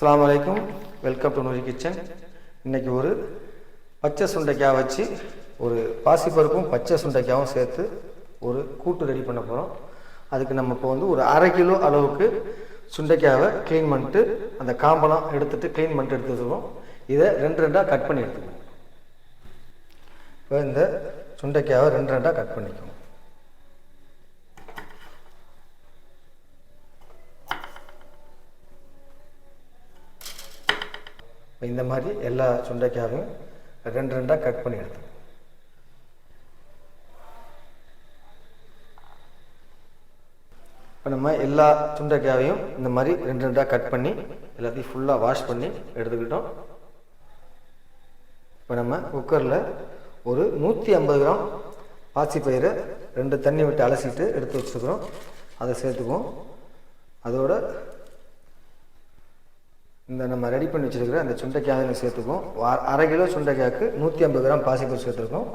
அஸ்லாம் வலைக்கும் welcome to Nouri kitchen இன்றைக்கி ஒரு பச்சை சுண்டைக்காய் வச்சு ஒரு பாசிப்பருப்பும் பச்சை சுண்டைக்காயும் சேர்த்து ஒரு கூட்டு ரெடி பண்ண போகிறோம் அதுக்கு நம்ம இப்போ வந்து ஒரு அரை கிலோ அளவுக்கு சுண்டைக்காவை க்ளீன் பண்ணிட்டு அந்த காம்பெல்லாம் எடுத்துகிட்டு க்ளீன் பண்ணிட்டு எடுத்து இதை ரெண்டு ரெண்டாக கட் பண்ணி எடுத்துக்கணும் இப்போ இந்த சுண்டைக்காவை ரெண்டு ரெண்டாக கட் பண்ணிக்கணும் இந்த மாதிரி எல்லா சுண்டைக்காயும் ரெண்டு ரெண்டாக கட் பண்ணி எடுத்து இப்போ நம்ம எல்லா சுண்டைக்காயையும் இந்த மாதிரி ரெண்டு ரெண்டாக கட் பண்ணி எல்லாத்தையும் ஃபுல்லாக வாஷ் பண்ணி எடுத்துக்கிட்டோம். இப்போ நம்ம குக்கரில் ஒரு நூற்றி ஐம்பது கிராம் பாசிப்பயிரை ரெண்டு தண்ணி விட்டு அலசிட்டு எடுத்து வச்சுக்கிறோம் அதை சேர்த்துக்குவோம். அதோட இந்த நம்ம ரெடி பண்ணி வச்சுருக்கிற அந்த சுண்டைக்காய் சேர்த்துக்குவோம் சேர்த்துக்கும் அரை கிலோ சுண்டைக்காய்க்கு நூற்றி ஐம்பது கிராம் பாசிப்பயிர் சேர்த்துருக்கோம்.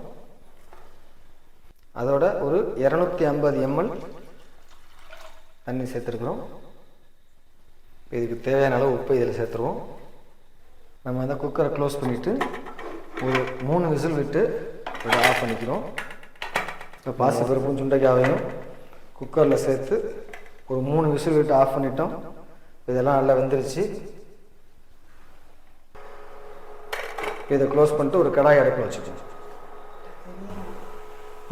அதோட ஒரு இரநூத்தி ஐம்பது எம்எல் தண்ணி சேர்த்துருக்குறோம். இதுக்கு தேவையான அளவு உப்பு இதில் சேர்த்துருவோம். நம்ம அந்த குக்கரை க்ளோஸ் பண்ணிவிட்டு ஒரு மூணு விசில் விட்டு இதை ஆஃப் பண்ணிக்கிறோம். இப்போ பாசி பருப்பும் சுண்டைக்காவையும் குக்கரில் சேர்த்து ஒரு மூணு விசில் விட்டு ஆஃப் பண்ணிட்டோம். இதெல்லாம் நல்லா வெந்துருச்சு. இதை க்ளோஸ் பண்ணிட்டு ஒரு கடாய் அடுப்பில் வச்சுக்கணும்.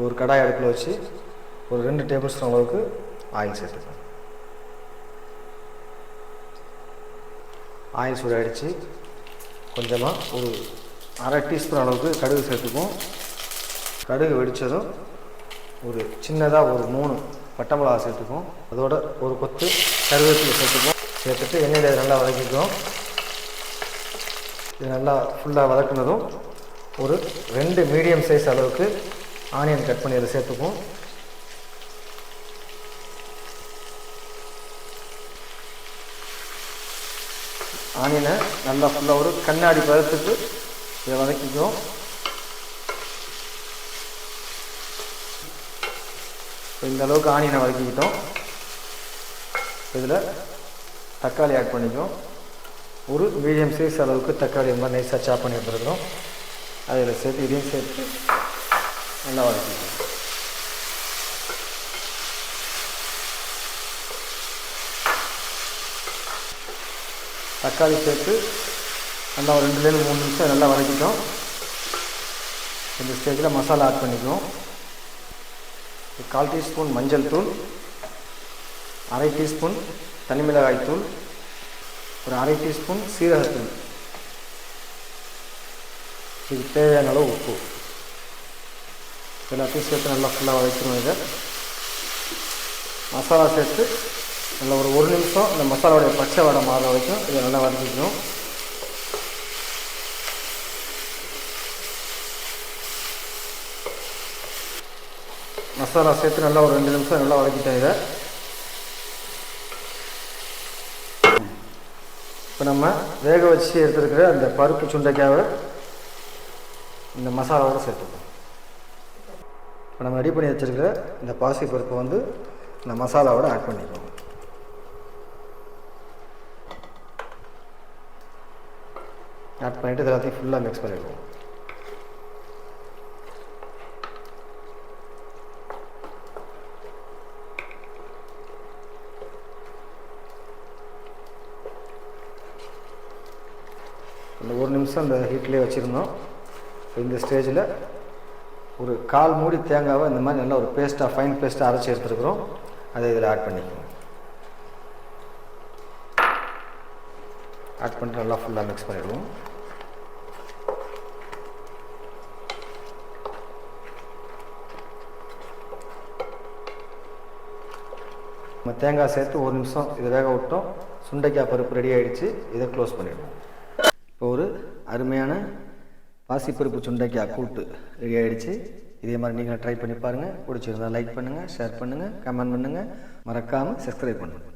ஒரு கடாய் அடுப்பில் வச்சு ஒரு ரெண்டு டேபிள் ஸ்பூன் அளவுக்கு ஆயில் சேர்த்துக்கணும். ஆயில் சூடாயிடுச்சு. கொஞ்சமாக ஒரு அரை டீஸ்பூன் அளவுக்கு கடுகு சேர்த்துக்குவோம். கடுகு வெடித்ததும் ஒரு சின்னதாக ஒரு மூணு பட்டை மிளகா சேர்த்துக்குவோம். அதோட ஒரு கொத்து கருவேப்பிலை சேர்த்துக்குவோம். சேர்த்துட்டு எண்ணெயில் நல்லா வதக்கிக்குவோம். இது நல்லா ஃபுல்லாக வதக்குனதும் ஒரு ரெண்டு மீடியம் சைஸ் அளவுக்கு ஆனியன் கட் பண்ணி அதை சேர்த்துக்குவோம். ஆனியனை நல்லா ஃபுல்லாக ஒரு கண்ணாடி பதத்துக்கு இதை வதக்கிக்கும் இந்த அளவுக்கு ஆனியனை வதக்கிக்கிட்டோம். இதில் தக்காளி ஆட் பண்ணிக்கும் ஒரு மீடியம் சைஸ் அளவுக்கு தக்காளி ரொம்ப மாதிரி நைஸாக சாப் பண்ணி எடுத்துருக்குறோம். அதில் சேர்த்து இதையும் சேர்த்து நல்லா வதக்கிக்குவோம் தக்காளி சேர்த்து நல்லா ஒரு ரெண்டுலேருந்து மூணு நிமிஷம் நல்லா வதக்கிட்டோம். இந்த ஸ்டேஜில் மசாலா ஆட் பண்ணிக்குவோம். கால் டீஸ்பூன் மஞ்சள் தூள் அரை டீஸ்பூன் தனி மிளகாய் தூள் ஒரு அரை டீஸ்பூன் சீரகத்தூள் இதுக்கு தேவையான அளவு உப்பு. எல்லாத்தையும் சேர்த்து நல்லா ஃபுல்லாக வதக்கணும் இதை. மசாலா சேர்த்து நல்லா ஒரு ஒரு நிமிஷம் இந்த மசாலாவுடைய பச்சை வடை மாற வரைக்கும் இதை நல்லா வதக்கிக்கணும். மசாலா சேர்த்து நல்லா ஒரு ரெண்டு நிமிஷம் நல்லா வதக்கிட்டேன் இதை. இப்போ நம்ம வேக வச்சு எடுத்துருக்கிற அந்த பருப்பு சுண்டைக்காவை இந்த மசாலாவோட சேர்த்துப்போம். இப்போ நம்ம ரெடி பண்ணி வச்சுருக்கிற இந்த பாசி பருப்பை வந்து இந்த மசாலாவோட ஆட் பண்ணிக்குவோம். ஆட் பண்ணிவிட்டு எல்லாத்தையும் ஃபுல்லாக மிக்ஸ் பண்ணிடுவோம் இந்த ஒரு நிமிஷம் அந்த ஹீட்லேயே வச்சுருந்தோம். இந்த ஸ்டேஜில் ஒரு கால் மூடி தேங்காவை இந்த மாதிரி நல்லா ஒரு பேஸ்ட்டாக ஃபைன் பேஸ்ட்டாக அரைச்சி எடுத்துருக்குறோம். அதை இதில் ஆட் பண்ணிக்கணும் ஆட் பண்ணிட்டு நல்லா ஃபுல்லாக மிக்ஸ் பண்ணிடுவோம். நம்ம தேங்காய் சேர்த்து ஒரு நிமிஷம் இதை வேக விட்டோம். சுண்டைக்காய் பருப்பு ரெடி ஆகிடுச்சு இதை க்ளோஸ் பண்ணிடுவோம். ஒரு அருமையான பாசிப்பருப்பு சுண்டைக்காய் கூட்டு ரெடி ஆகிடுச்சு இதே மாதிரி நீங்கள் ட்ரை பண்ணி பாருங்கள் பிடிச்சிருந்தா லைக் பண்ணுங்கள் ஷேர் பண்ணுங்கள் கமெண்ட் பண்ணுங்கள் மறக்காமல் சப்ஸ்கிரைப் பண்ணுங்கள்